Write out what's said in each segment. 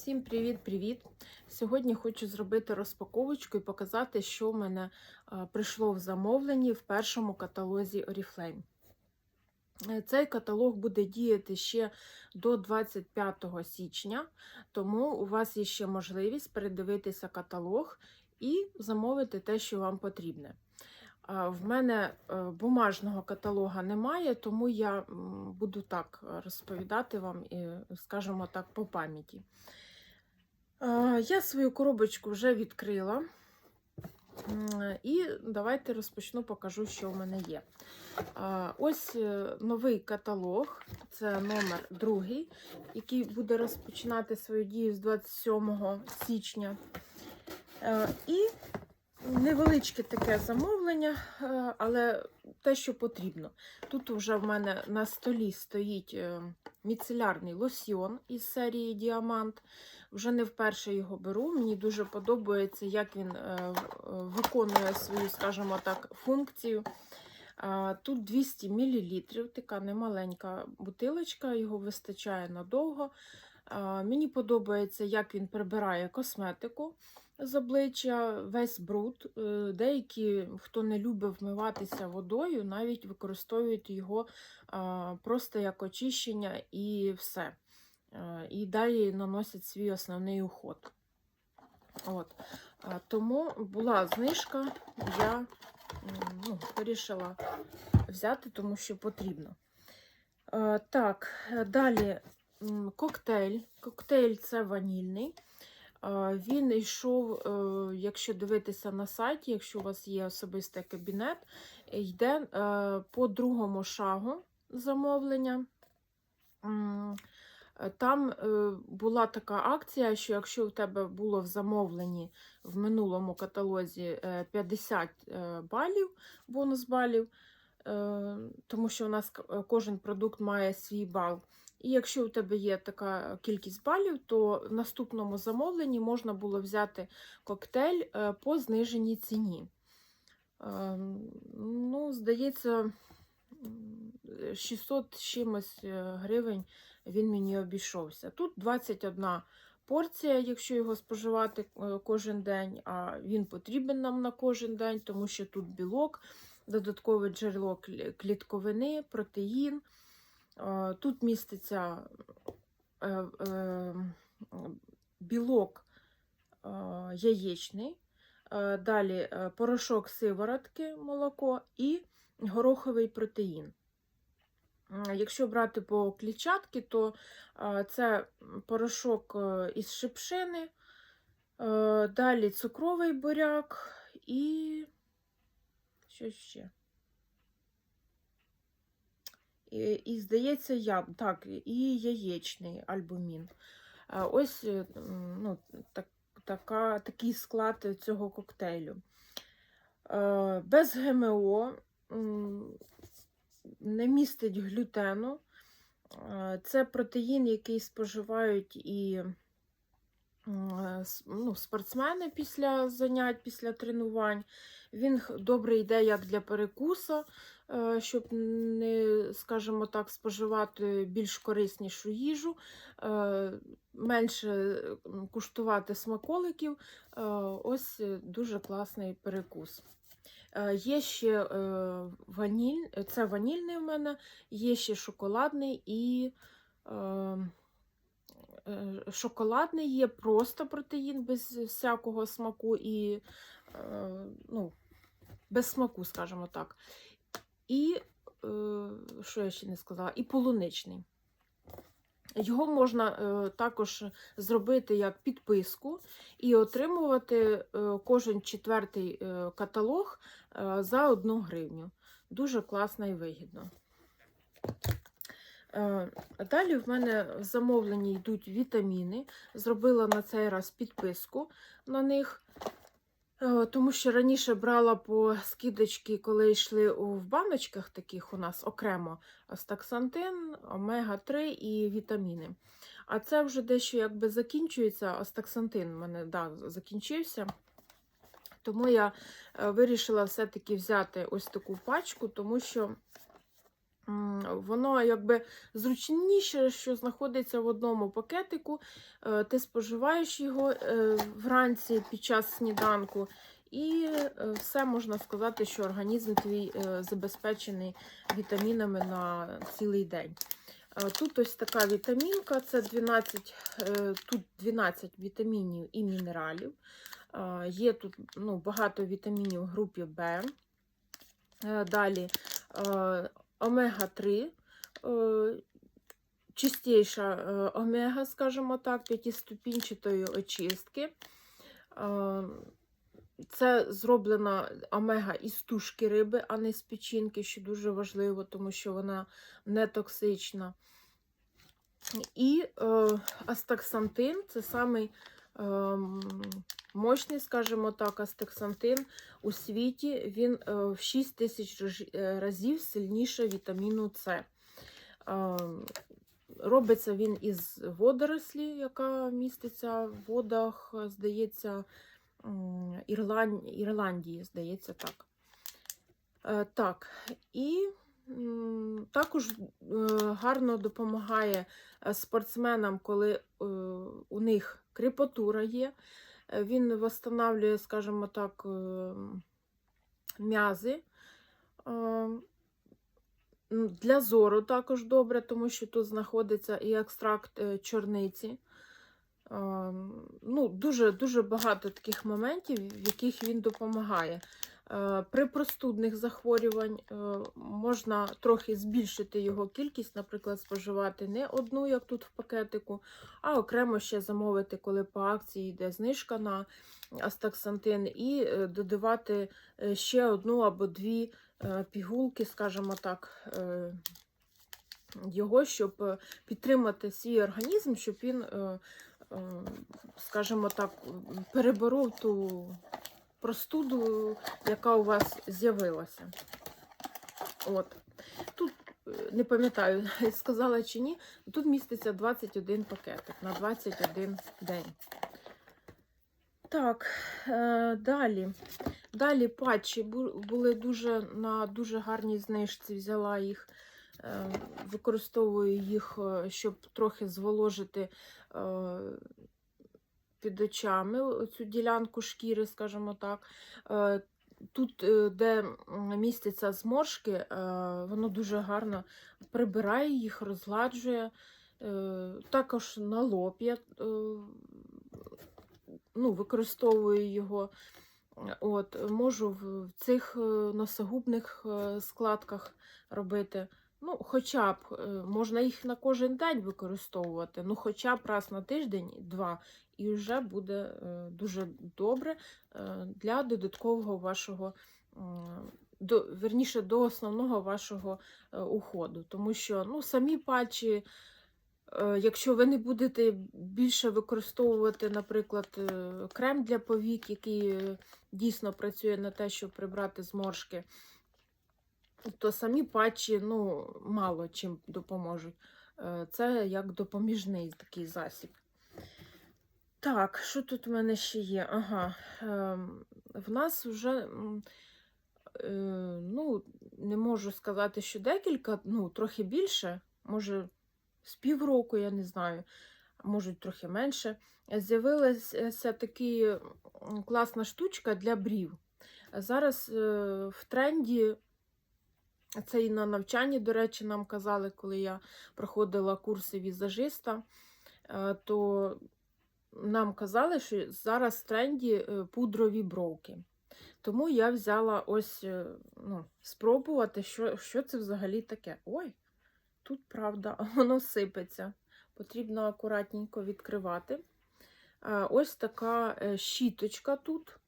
Всім привіт-привіт! Сьогодні хочу зробити розпаковочку і показати, що в мене прийшло в замовленні в першому каталозі Oriflame. Е, Цей каталог буде діяти ще до 25 січня, тому у вас є ще можливість передивитися каталог і замовити те, що вам потрібне. В мене е, бумажного каталога немає, тому я буду так розповідати вам, скажімо так, по пам'яті. Я свою коробочку вже відкрила. І давайте розпочну, покажу, що в мене є. Ось е, новий каталог, це номер другий, який буде розпочинати свою дію з 27 січня. Е, І невеличке таке замовлення, е, але те, що потрібно. Тут вже в мене на столі стоїть е, міцелярний лосьйон із серії Діамант. Вже не вперше його беру. Мені дуже подобається, як він е, виконує свою, скажімо так, функцію. Тут 200 мл, така немаленька бутилочка, його вистачає надовго. Мені подобається, як він прибирає косметику з обличчя, весь бруд. Е, Деякі, хто не любить вмиватися водою, навіть використовують його просто як очищення і все. Е, І далі наносять свій основний уход. От. Тому була знижка, я ну, вирішила взяти, тому що потрібно. Е, Так, далі коктейль. Коктейль це ванільний. Він йшов, е, якщо дивитися на сайті, якщо у вас є особистий кабінет, йде е, по другому шагу замовлення. Там е, була така акція, що якщо в тебе було в замовленні в минулому каталозі е, 50 е, балів, бонус балів, тому що у нас кожен продукт має свій бал. І якщо у тебе є така кількість балів, то в наступному замовленні можна було взяти коктейль е, по зниженій ціні. Е, Ну, здається, 600 з чимось е, гривень він мені обійшовся. Тут 21 порція, якщо його споживати е, кожен день, а він потрібен нам на кожен день, тому що тут білок, додаткове джерело клітковини, протеїн. Е, Тут міститься е, е, білок яєчний, далі порошок сиворотки, молоко і гороховий протеїн. Якщо брати по клітчатки, то це порошок із шипшини, далі цукровий буряк і що ще? І, і здається, я, так, і яєчний альбумін. Ось е, ну, так, така, такий склад цього коктейлю. Без ГМО, не містить глютену. Це протеїн, який споживають і ну, спортсмени після занять, після тренувань. Він добре йде як для перекуса, щоб не, скажімо так, споживати більш кориснішу їжу, е, менше куштувати смаколиків. Е, Ось е, дуже класний перекус. Е, Є ще е, ваніль, це ванільний в мене, є ще шоколадний і е, е, шоколадний є просто протеїн без всякого смаку і е, ну, без смаку, скажімо так. І, е, що я ще не сказала, і полуничний. Його можна е, також зробити як підписку і отримувати е, кожен четвертий каталог за одну гривню. Дуже класно і вигідно. Далі в мене в замовленні йдуть вітаміни. Зробила на цей раз підписку на них, тому що раніше брала по скидочки, коли йшли в баночках таких у нас окремо астаксантин, омега-3 і вітаміни. А це вже дещо якби закінчується. Астаксантин в мене да, закінчився. Тому я е, вирішила все-таки взяти ось таку пачку, тому що воно якби зручніше, що знаходиться в одному пакетику. Е, Ти споживаєш його е, вранці під час сніданку, і е, все можна сказати, що організм твій забезпечений вітамінами на цілий день. Тут ось така вітамінка, це 12, е, тут 12 вітамінів і мінералів. Є тут ну, багато вітамінів в групі В. Далі омега-3, е, чистіша е, омега, скажімо так, п'ятиступінчатої очистки. Е, Це зроблена омега із тушки риби, а не з печінки, що дуже важливо, тому що вона не токсична. І е, астаксантин це самий е, мощний, скажімо так, астаксантин у світі. Він е, в 6 тисяч е, разів сильніше вітаміну С. Е, робиться він із водорослі, яка міститься в водах, здається, м, Ірлан... Ірландії, здається, так. Так, і також гарно допомагає спортсменам, коли у них кріпатура є. Е, Він восстанавлює, скажімо так, е, м'язи. Е, Для зору також добре, тому що тут знаходиться і екстракт чорниці. Ну, дуже, дуже багато таких моментів, в яких він допомагає. Е, При простудних захворювань е, можна трохи збільшити його кількість, наприклад, споживати не одну, як тут в пакетику, а окремо ще замовити, коли по акції йде знижка на астаксантин, і е, додавати ще одну або дві пігулки, скажімо так, його, щоб підтримати свій організм, щоб він, скажімо так, переборов ту простуду, яка у вас з'явилася. От. Тут е, не пам'ятаю, сказала чи ні, тут міститься 21 пакетик на 21 день. Так, е, далі. Далі патчі були дуже на дуже гарній знижці, взяла їх, е, використовую їх, щоб трохи зволожити під очами цю ділянку шкіри, скажімо так. Е, Тут, е, де містяться зморшки, е, воно дуже гарно прибирає їх, розгладжує. Також на лоб я ну, використовую його. От, можу в цих носогубних складках робити. Ну, хоча б е, можна їх на кожен день використовувати, ну хоча б раз на тиждень, два, і вже буде е, дуже добре е, для додаткового вашого, до, верніше, до основного вашого уходу. Тому що ну, самі патчі, якщо ви не будете більше використовувати, наприклад, крем для повік, який дійсно працює на те, щоб прибрати зморшки, то самі патчі ну, мало чим допоможуть. Е, Це як допоміжний такий засіб. Так, що тут в мене ще є? Ага. ем, В нас вже, е, ну, не можу сказати, що декілька, ну, трохи більше, може, з півроку, я не знаю, можуть трохи менше. З'явилася така класна штучка для брів. Зараз е, в тренді, це і на навчанні, до речі, нам казали, коли я проходила курси візажиста, е, то нам казали, що зараз в тренді е, пудрові бровки. Тому я взяла ось е, ну, спробувати, що, що це взагалі таке. Ой, тут правда, воно сипеться. Потрібно акуратненько відкривати. Ось така щіточка тут.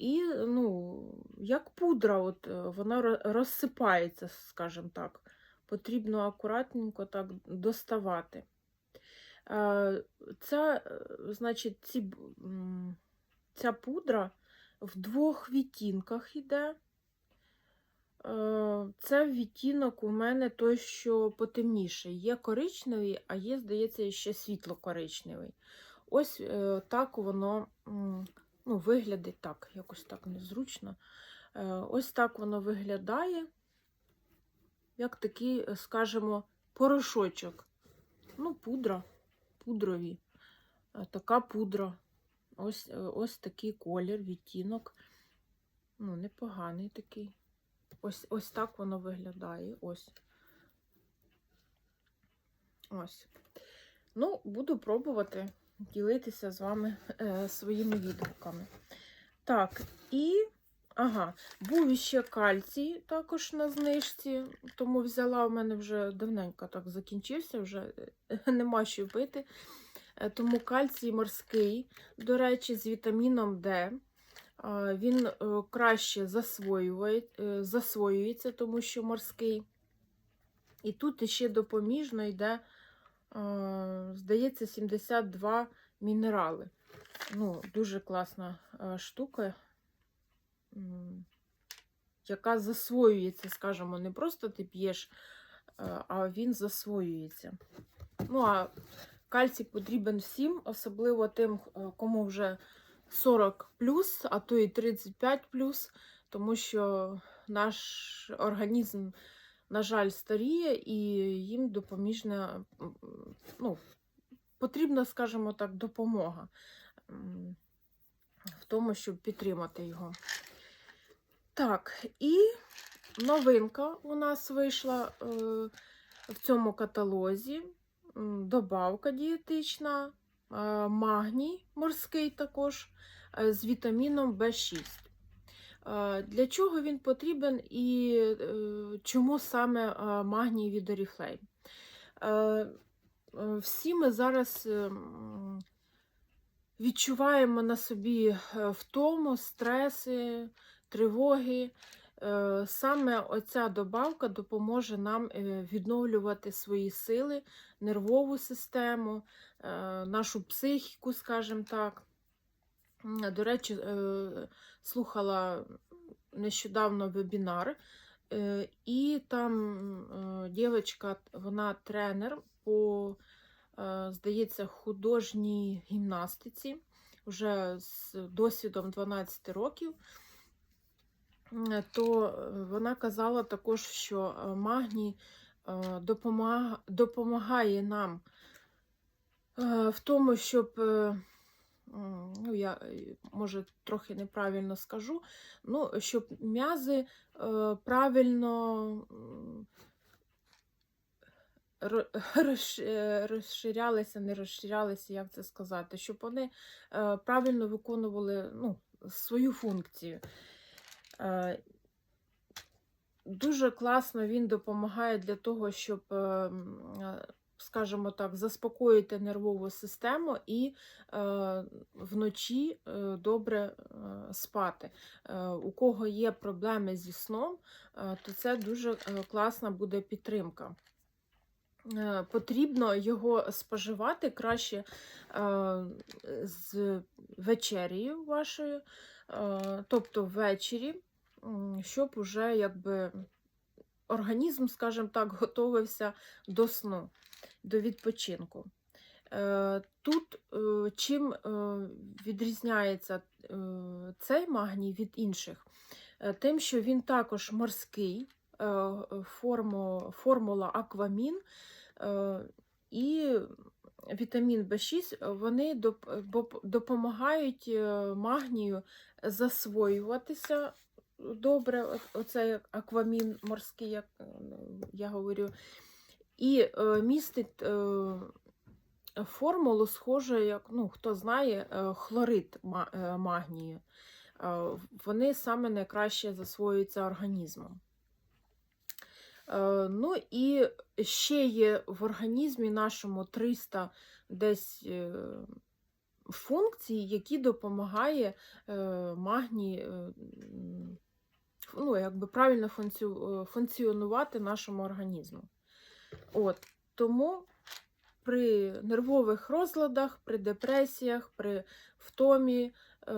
І, ну, як пудра, от, е, вона розсипається, скажімо так. Потрібно акуратненько так доставати. Е, Ця, е, значить, ці, ця пудра в двох відтінках йде. Е, Це відтінок у мене той, що потемніший. Є коричневий, а є, здається, ще світло-коричневий. Ось е, так воно ну, виглядить так, якось так незручно. Е, Ось так воно виглядає. як такий, е, скажімо, порошочок. Ну, пудра, пудрові. Е, Така пудра. Ось, ось такий колір, відтінок. Ну, непоганий такий. Ось, ось так воно виглядає. Ось. Ось. Ну, буду пробувати ділитися з вами е, своїми відгуками. Так, і. Ага, був іще кальцій також на знижці, тому взяла у мене вже давненько так закінчився, вже е, нема що пити. Е, Тому кальцій морський, до речі, з вітаміном Д. Він е, краще засвоює, засвоюється, тому що морський. І тут ще допоміжно йде, здається, 72 мінерали. Ну, дуже класна е, штука, яка засвоюється, скажімо, не просто ти п'єш, е, а він засвоюється. Ну, а кальцій потрібен всім, особливо тим, е, кому вже 40 а то і 35 тому що наш організм, на жаль, старіє, і їм допоміжна, ну, потрібна, скажімо так, допомога в тому, щоб підтримати його. Так, і новинка у нас вийшла е, в цьому каталозі. Добавка дієтична, е, магній морський також е, з вітаміном В6. Е, Для чого він потрібен і чому саме е, магній від Oriflame? Е, е, Всі ми зараз е, відчуваємо на собі втому, стреси, тривоги. Саме оця добавка допоможе нам відновлювати свої сили, нервову систему, нашу психіку, скажімо так. До речі, слухала нещодавно вебінар, і там дівчинка, вона тренер по, е, здається, художній гімнастиці, вже з досвідом 12 років. То е, вона казала також, що е, магній е, допомагає нам е, в тому, щоб, е, ну, я е, може трохи неправильно скажу, ну, щоб м'язи е, правильно е, розширялися, не розширялися, як це сказати, щоб вони правильно виконували ну, свою функцію. Дуже класно він допомагає для того, щоб, е, м, е, скажімо так, заспокоїти нервову систему і е, вночі е, добре е, спати. Е, У кого є проблеми зі сном, е, то це дуже класна буде підтримка. Потрібно його споживати краще з вечерею вашою, тобто ввечері, щоб уже якби організм, скажімо так, готовився до сну, до відпочинку. Е, Тут е, чим е, відрізняється цей магній від інших? Тим, що він також морський, форму- формула аквамін і вітамін В6, вони допомагають магнію засвоюватися добре, оцей аквамін морський, як я говорю, і е, містить е, формулу, схоже, як, ну, хто знає, е, хлорид магнію. Вони саме найкраще засвоюються організмом. Ну і ще є в організмі нашому 300 десь функцій, які допомагає магній ну, якби правильно функціонувати нашому організму. От, тому при нервових розладах, при депресіях, при втомі е,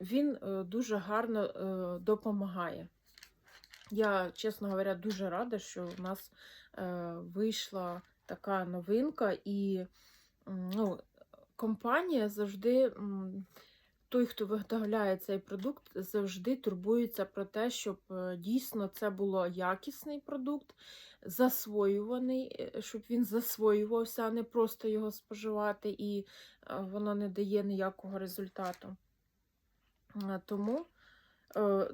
він е, дуже гарно е, допомагає. Я, чесно говоря, дуже рада, що в нас вийшла така новинка, і ну, компанія завжди той, хто виготовляє цей продукт, завжди турбується про те, щоб е, дійсно це було якісний продукт, засвоюваний, е, щоб він засвоювався, а не просто його споживати, і е, воно не дає ніякого результату. Тому,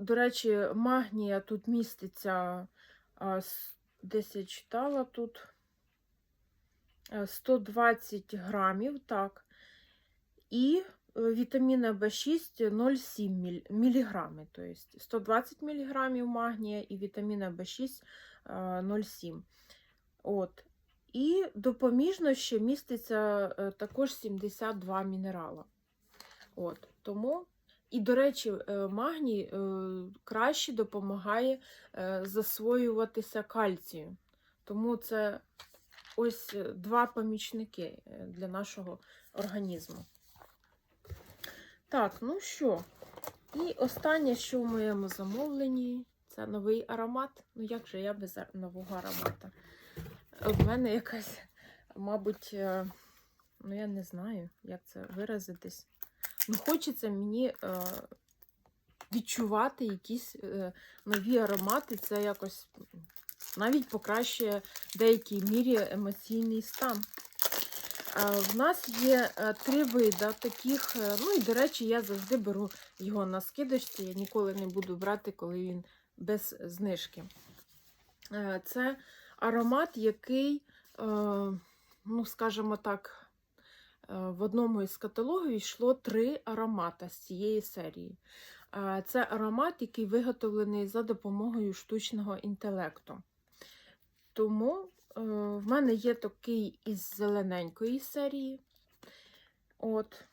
до речі, магнія тут міститься, десь я читала тут е, 120 грамів, так. І вітаміна В6 0,7 міль- міліграми, тобто 120 міліграмів магнія і вітаміна В6 е, 0,7. От. І допоміжно ще міститься е, також 72 мінерала. От. Тому, і, до речі, е, магній е, краще допомагає е, засвоюватися кальцію. Тому це ось два помічники для нашого організму. Так, ну що? І останнє, що в моєму замовленні, це новий аромат. Ну, як же я без нового аромата? В мене якась, мабуть, е, ну я не знаю, як це виразитись. Ну, хочеться мені е, відчувати якісь е, нові аромати. Це якось навіть покращує в деякій мірі емоційний стан. В нас є е, три вида таких. е, Ну і, до речі, я завжди беру його на скидочці. Я ніколи не буду брати, коли він без знижки. Е, Це аромат, який, ну, скажімо так, в одному із каталогів йшло три аромата з цієї серії. Це аромат, який виготовлений за допомогою штучного інтелекту. Тому в мене є такий із зелененької серії. От.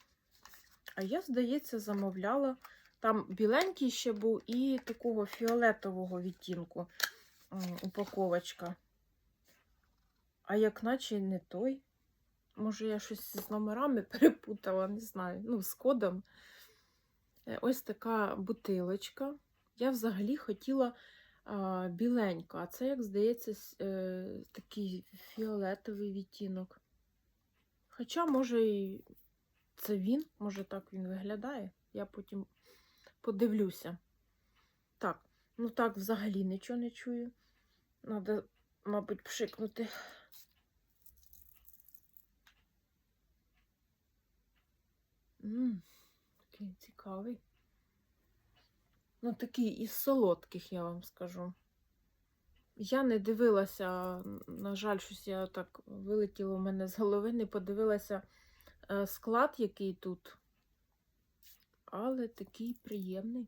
А я, здається, замовляла. Там біленький ще був і такого фіолетового відтінку упаковочка. А як наче не той. Може, я щось з номерами перепутала, не знаю. Ну, з кодом. Е, Ось така бутилочка. Я взагалі хотіла а, біленьку, а це, як здається, е, такий фіолетовий відтінок. Хоча, може, і це він, може, так він виглядає. Я потім подивлюся. Так, ну так, взагалі нічого не чую. Надо, мабуть, пшикнути. Такий цікавий. Ну, такий із солодких, я вам скажу. Я не дивилася, на жаль, щось я так вилетіло в мене з голови, не подивилася е, склад, який тут. Але такий приємний.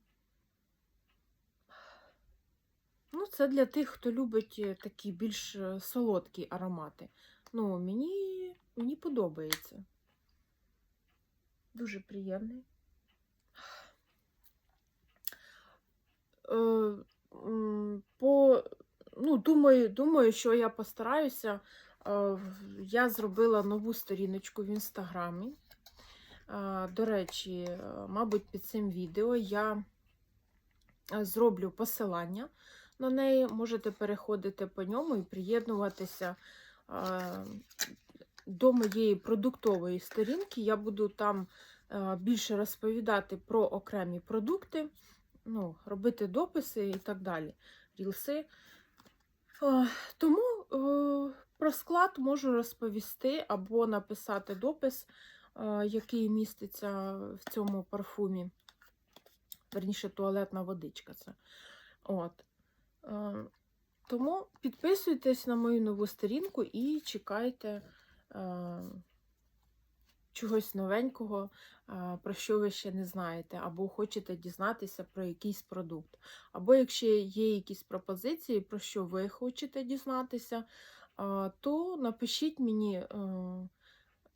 Ну, це для тих, хто любить е, такі більш е, солодкі аромати. Ну, мені, мені подобається. Дуже приємний. Е, м, по, ну, думаю, думаю, що я постараюся. Е, Я зробила нову сторіночку в інстаграмі. Е, До речі, мабуть, під цим відео я зроблю посилання на неї. Можете переходити по ньому і приєднуватися до моєї продуктової сторінки. Я буду там більше розповідати про окремі продукти, ну, робити дописи і так далі. Рілси. Е, Тому е, про склад можу розповісти або написати допис, е, який міститься в цьому парфумі. Верніше, туалетна водичка. Це. От. Тому підписуйтесь на мою нову сторінку і чекайте чогось новенького, про що ви ще не знаєте, або хочете дізнатися про якийсь продукт. Або якщо є якісь пропозиції, про що ви хочете дізнатися, то напишіть мені е,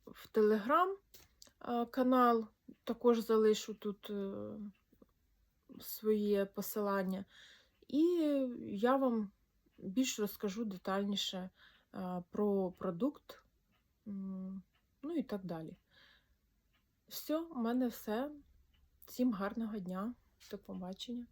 в Телеграм канал, також залишу тут е, своє посилання. І я вам більш розкажу детальніше е, про продукт, ну і так далі. Все, у мене все. Всім гарного дня. До побачення.